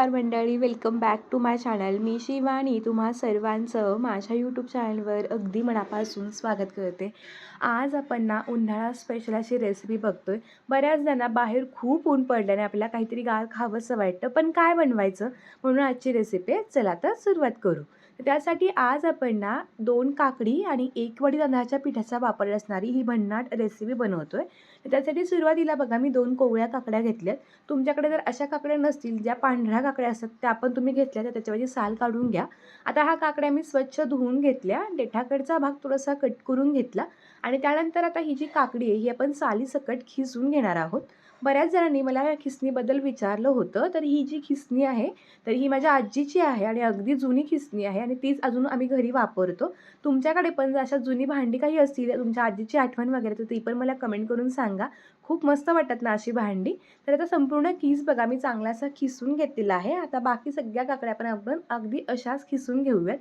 नमस्कार मंडळी welcome back to my channel मी शिवानी तुम्हा सर्वांचं माझ्या यूट्यूब चॅनलवर अगदी मनापासून स्वागत करते. आज आपण ना उन्हाळा स्पेशल अशी रेसिपी बघतोय. बऱ्याच जणांना बाहेर खूप ऊन पडल्याने आपल्याला काहीतरी गार खावंसं वाटतं. पण काय बनवायचं? म्हणून आजची रेसिपी चला तर सुरुवात करू. त्यासाठी आज आपण ना दोन काकडी आणि एक वडी तांदळाच्या पिठाचा वापर असणारी ही भन्नाट रेसिपी बनवतो आहे त्यासाठी सुरुवातीला बघा मी दोन कोवळ्या काकड्या घेतल्यात. तुमच्याकडे जर अशा काकड्या नसतील ज्या पांढऱ्या काकड्या असतात त्या पण तुम्ही घेतल्या तर त्याच्यावरची साल काढून घ्या. आता हा काकड्या मी स्वच्छ धुवून घेतल्या. देठाकडचा भाग थोडासा कट करून घेतला. आणि त्यानंतर आता ही जी काकडी आहे ही आपण सालीसकट खिसून घेणार आहोत. बऱ्याच जणांनी मला या खिसणीबद्दल विचारलं होतं. तर ही जी खिसणी आहे तर ही माझ्या आजीची आहे आणि अगदी जुनी खिसणी आहे आणि तीच अजून आम्ही घरी वापरतो. तुमच्याकडे पण जर अशा जुनी भांडी काही असतील तुमच्या आजीची आठवण वगैरे तर ती पण मला कमेंट करून सांगा. खूप मस्त वाटतात ना अशी भांडी. तर आता संपूर्ण खीस बघा मी चांगला असा खिसून घेतलेला आहे. आता बाकी सगळ्या काकड्या पण आपण अगदी अशाच खिसून घेऊयात.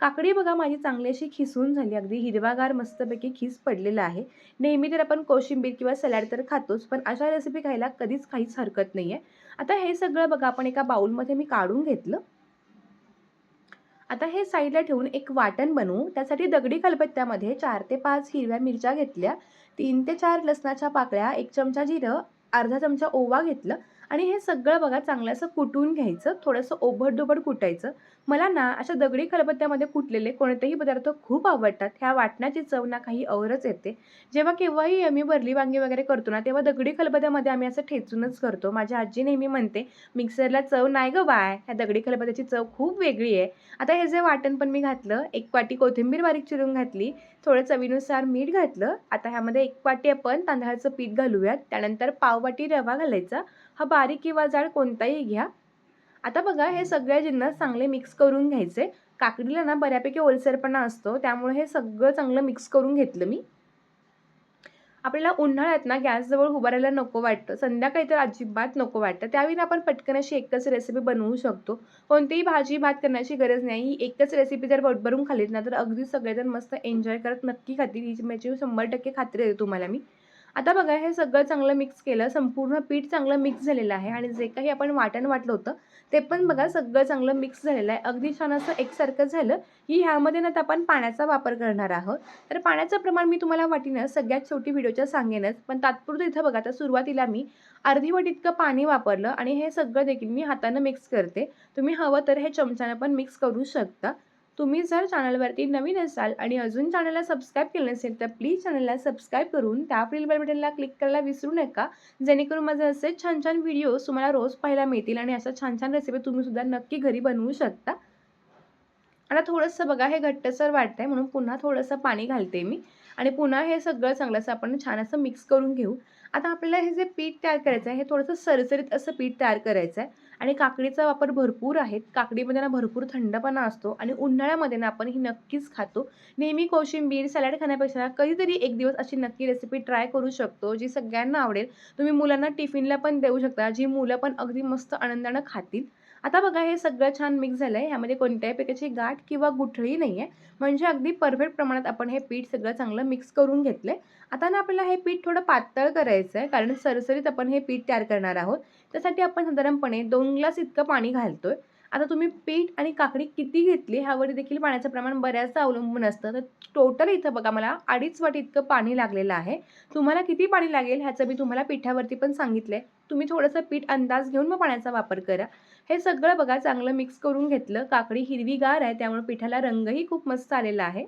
काकडी बघा माझी चांगली अशी खिसून झाली. अगदी हिरवागार मस्तपैकी खीस पडलेला आहे. नेहमी तर आपण कोशिंबीर किंवा सलाड तर खातोच पण अशा रेसिपी खायला कधीच काहीच हरकत नाही आहे आता हे सगळं बघा आपण एका बाउलमध्ये मी काढून घेतलं. आता हे साईडला ठेवून एक वाटण बनवू. त्यासाठी दगडी कलबत्त्यामध्ये चार ते पाच हिरव्या मिरच्या घेतल्या. तीन ते चार लसणाच्या पाकळ्या एक चमचा जिरं अर्धा चमचा ओवा घेतलं. आणि हे सगळं बघा चांगलं असं कुटून घ्यायचं थोडंसं ओबडधोबड कुटायचं. मला ना अशा दगडी खलबत्त्यामध्ये कुटलेले कोणतेही पदार्थ खूप आवडतात. ह्या वाटण्याची चव ना काही औरच येते. जेव्हा केव्हाही आम्ही भरली वांगी वगैरे करतो ना तेव्हा दगडी खलबत्त्यामध्ये आम्ही असं ठेचूनच करतो. माझी आजी नेहमी म्हणते मिक्सरला चव नाही गं बाय ह्या दगडी खलबत्त्याची चव खूप वेगळी आहे. आता हे जे वाटण पण मी घातलं एक वाटी कोथिंबीर बारीक चिरून घातली थोडं चवीनुसार मीठ घातलं. आता ह्यामध्ये एक वाटी आपण तांदळाचं पीठ घालूयात. त्यानंतर पाव वाटी रवा घालायचा. हा बारीक किंवा जाड कोणताही घ्या. आता बघा हे सगळे जिन्नस चांगले मिक्स करून घ्यायचे. काकडीला ना बऱ्यापैकी ओलसरपणा असतो त्यामुळे हे सगळं चांगलं मिक्स करून घेतलं मी. आपल्याला उन्हाळ्यात ना गॅसजवळ उभारायला नको वाटतं संध्याकाळी तर अजिबात नको वाटतं. त्यावेळी आपण पटकन अशी एकच रेसिपी बनवू शकतो. कोणतीही भाजी भात करण्याची गरज नाही. ही एकच रेसिपी जर भरून खालीत ना तर अगदी सगळेजण मस्त एन्जॉय करत नक्की खातील. ही माझी शंभर टक्के खात्री देते तुम्हाला मी. आता बघा हे सगळं चांगलं मिक्स केलं संपूर्ण पीठ चांगलं मिक्स झालेलं आहे आणि जे काही आपण वाटण वाटलं होतं ते पण बघा सगळं चांगलं मिक्स झालेलं आहे. अगदी छान असं एकसारखं झालं की ह्यामध्ये ना आपण पाण्याचा वापर करणार आहोत. तर पाण्याचं प्रमाण मी तुम्हाला वाटीनं सगळ्यात शेवटी व्हिडिओच्या सांगेनच पण तात्पुरतं इथं बघा तर सुरुवातीला मी अर्धी वाटी इतकं पाणी वापरलं आणि हे सगळं देखील मी हातानं मिक्स करते. तुम्ही हवं तर हे चमच्यानं पण मिक्स करू शकता. तुम्ही जर चॅनलवरती नवीन असाल आणि अजून चॅनलला सबस्क्राईब केलं नसेल तर प्लीज चॅनलला सबस्क्राईब करून त्या बेल बटनला क्लिक करायला विसरू नका. जेणेकरून माझे असे छान छान व्हिडिओज तुम्हाला रोज पाहायला मिळतील आणि अशा छान छान रेसिपी तुम्हीसुद्धा नक्की घरी बनवू शकता. आता थोडंसं बघा हे घट्टसर वाटतं आहे म्हणून पुन्हा थोडंसं पाणी घालते मी. आणि पुन्हा हे सगळं चांगलं असं आपण छान असं मिक्स करून घेऊ. आता आपल्याला हे जे पीठ तयार करायचं आहे हे थोडंसं सरसरीत असं पीठ तयार करायचं आहे आणि काकडीचा वापर भरपूर आहे काकडीमध्ये ना भरपूर थंडपणा असतो आणि उन्हाळ्यामध्ये ना आपण ही नक्कीच खातो. नेहमी कोशिंबीर सॅलड खाण्यापेक्षा कधीतरी एक दिवस अशी नक्की रेसिपी ट्राय करू शकतो जी सगळ्यांना आवडेल. तुम्ही मुलांना टिफिनला पण देऊ शकता जी मुलं पण अगदी मस्त आनंदानं खातील. आता बघा हे सगळं छान मिक्स झालं आहे ह्यामध्ये कोणत्याही प्रकारची गाठ किंवा गुठळी नाही आहे म्हणजे अगदी परफेक्ट प्रमाणात आपण हे पीठ सगळं चांगलं मिक्स करून घेतलं आहे आता ना आपल्याला हे पीठ थोडं पातळ करायचं आहे कारण सरसरीत आपण हे पीठ तयार करणार आहोत. त्यासाठी आपण साधारणपणे दोन ग्लास इतकं पाणी घालतोय. आता तुम्ही पीठ आणि काकडी किती घेतली ह्यावर देखील पाण्याचं प्रमाण बऱ्याचदा अवलंबून असतं. तर टोटल इथं बघा मला अडीच वाटी इतकं पाणी लागलेलं आहे. तुम्हाला किती पाणी लागेल ह्याचं मी तुम्हाला पिठावरती पण सांगितलं आहे तुम्ही थोडंसं पीठ अंदाज घेऊन मग पाण्याचा वापर करा. हे सगळं बघा चांगलं मिक्स करून घेतलं. काकडी हिरवीगार आहे त्यामुळे पिठाला रंगही खूप मस्त आलेला आहे.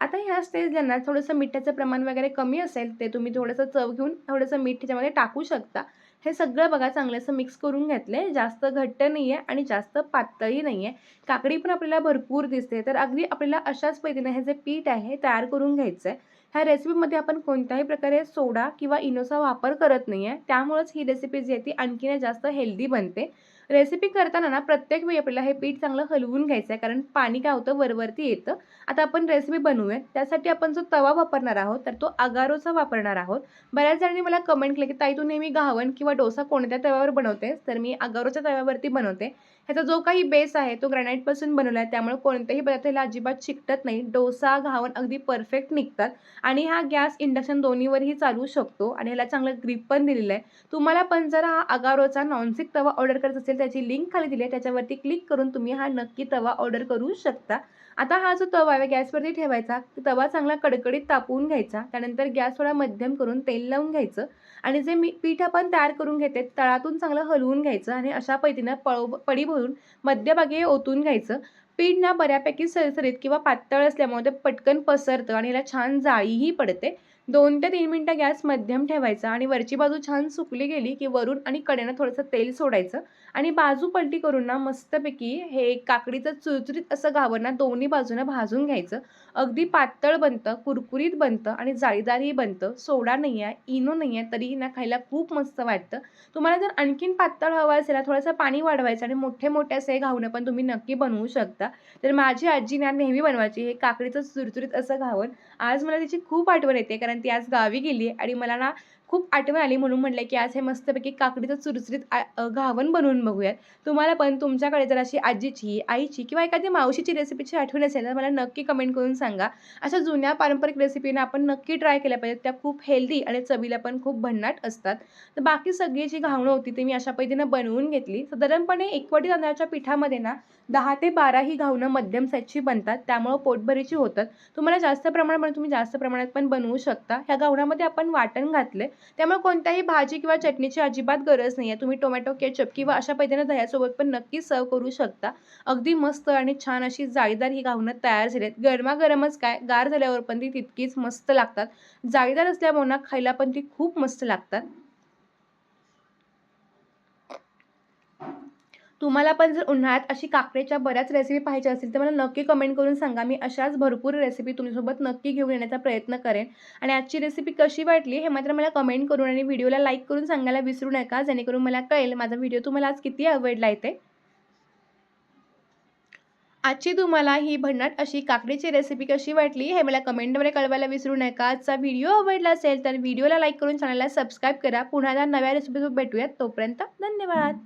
आता ह्या स्टेजला ना थोडंसं मिठाचं प्रमाण वगैरे कमी असेल ते तुम्ही थोडंसं चव घेऊन थोडंसं मीठ त्याच्यामध्ये टाकू शकता. हे सगळं बघा चांगलं असं मिक्स करून घेतलं आहे जास्त घट्ट नाही आहे आणि जास्त पातळही नाही आहे काकडी पण आपल्याला भरपूर दिसते. तर अगदी आपल्याला अशाच पद्धतीने हे जे पीठ आहे तयार करून घ्यायचं आहे ह्या रेसिपीमध्ये आपण कोणत्याही प्रकारे सोडा किंवा इनोचा वापर करत नाही आहे त्यामुळेच ही रेसिपी जी आहे ती आणखीन जास्त हेल्दी बनते. रेसिपी करताना ना प्रत्येक वेळी आपल्याला हे पीठ चांगलं हलवून घ्यायचं आहे कारण पाणी काय होतं? वरवरती येतं. आता आपण रेसिपी बनवूया त्यासाठी आपण जो तवा वापरणार आहोत तर तो अगारोचा वापरणार आहोत. बऱ्याच जणांनी मला कमेंट केलं की ताई तू नेहमी घावण किंवा डोसा कोणत्या तव्यावर बनवतेस? तर मी अगारोच्या तव्यावरती बनवते. ह्याचा जो काही बेस आहे तो ग्रॅनाईटपासून बनवला आहे. त्यामुळे कोणत्याही पदार्थाला अजिबात चिकटत नाही. डोसा घावण अगदी परफेक्ट निघतात. आणि हा गॅस इंडक्शन दोन्हीवरही चालू शकतो. आणि ह्याला चांगलं ग्रीप पण दिलेलं आहे. तुम्हाला पण जर हा अगारोचा नॉनस्टिक तवा ऑर्डर करत असेल त्याची लिंक खाली दिली आहे त्याच्यावरती क्लिक करून तुम्ही हा नक्की तवा ऑर्डर करू शकता. आता हा जो तवा आहे गॅसवरती ठेवायचा तवा चांगला कडकडीत तापवून घ्यायचा त्यानंतर गॅस थोडा मध्यम करून तेल लावून घ्यायचं आणि जे मी पीठ आपण तयार करून घेते तळातून चांगलं हलवून घ्यायचं आणि अशा पद्धतीनं पळव पडी भरून मध्यभागी ओतून घ्यायचं. पीठ ना बऱ्यापैकी सरसरीत किंवा पातळ असल्यामुळे ते पटकन पसरतं आणि याला छान जाळीही पडते. दोन ते तीन मिनटं गॅस मध्यम ठेवायचा आणि वरची बाजू छान सुकली गेली की वरून आणि कडेनं थोडंसं तेल सोडायचं. आणि बाजू पलटी करून ना मस्तपैकी हे काकडीचं चुरचुरीत असं घावण ना दोन्ही बाजूनं भाजून घ्यायचं. अगदी पातळ बनतं कुरकुरीत बनतं आणि जाळीदारही बनतं. सोडा नाही आहे इनो नाही आहे तरीही ना खायला खूप मस्त वाटतं. तुम्हाला जर आणखीन पातळ हवं असेल ना थोडंसं पाणी वाढवायचं आणि मोठे मोठे असे घावणं पण तुम्ही नक्की बनवू शकता. तर माझी आजी ना नेहमी बनवायची हे काकडीचं चुरचुरीत असं घावण. आज मला तिची खूप आठवण येते कारण ती आज गावी गेली आहे आणि मला ना खूप आठवण आली म्हणून म्हटलं की आज हे मस्तपैकी काकडीचं चुरचुरीत घावन बनवून बघूयात. तुम्हाला पण तुमच्याकडे जर अशी आजीची आईची किंवा एखादी मावशीची रेसिपीची आठवण असेल तर मला नक्की कमेंट करून सांगा. अशा जुन्या पारंपरिक रेसिपीना आपण नक्की ट्राय केल्या पाहिजेत. त्या खूप हेल्दी आणि चवीला पण खूप भन्नाट असतात. तर बाकी सगळी जी घावणं होती ती मी अशा पद्धतीनं बनवून घेतली. साधारणपणे एकवटी तांदळाच्या पिठामध्ये ना दहा ते बारा ही घावणं मध्यम साईजची बनतात. त्यामुळं पोटभरीची होतात. तुम्हाला जास्त प्रमाणात तुम्ही जास्त प्रमाणात पण बनवू शकता. ह्या घावणामध्ये आपण वाटण घातले त्यामुळे कोणत्याही भाजी किंवा चटणीची अजिबात गरज नाही आहे तुम्ही टोमॅटो केचप किंवा अशा पद्धतीने दह्यासोबत पण नक्की सर्व करू शकता. अगदी मस्त आणि छान अशी जाळीदार ही घावणं तयार झाली आहेत गरमागरमच काय गार झाल्यावर पण ती तितकीच मस्त लागतात. जाळीदार असल्यामुळे खायला पण ती खूप मस्त लागतात. तुम्हाला पण जर उन्हाळ्यात अशी काकडीच्या बऱ्याच रेसिपी पाहिजे असतील तर मला नक्की कमेंट करून सांगा. मी अशाच भरपूर रेसिपी तुमच्यासोबत नक्की घेऊन येण्याचा प्रयत्न करेन. आणि आजची रेसिपी कशी वाटली हे मात्र मला कमेंट करून आणि व्हिडिओला लाईक करून सांगायला विसरू नका जेणेकरून मला कळेल माझा व्हिडिओ तुम्हाला आज किती आवडला आहे ते. आजची तुम्हाला ही भन्नाट अशी काकडीची रेसिपी कशी वाटली हे मला कमेंटमध्ये कळवायला विसरू नका. आजचा व्हिडिओ आवडला असेल तर व्हिडिओला लाईक करून चॅनलला सबस्क्राईब करा. पुन्हा नव्या रेसिपीसोबत भेटूयात. तोपर्यंत धन्यवाद.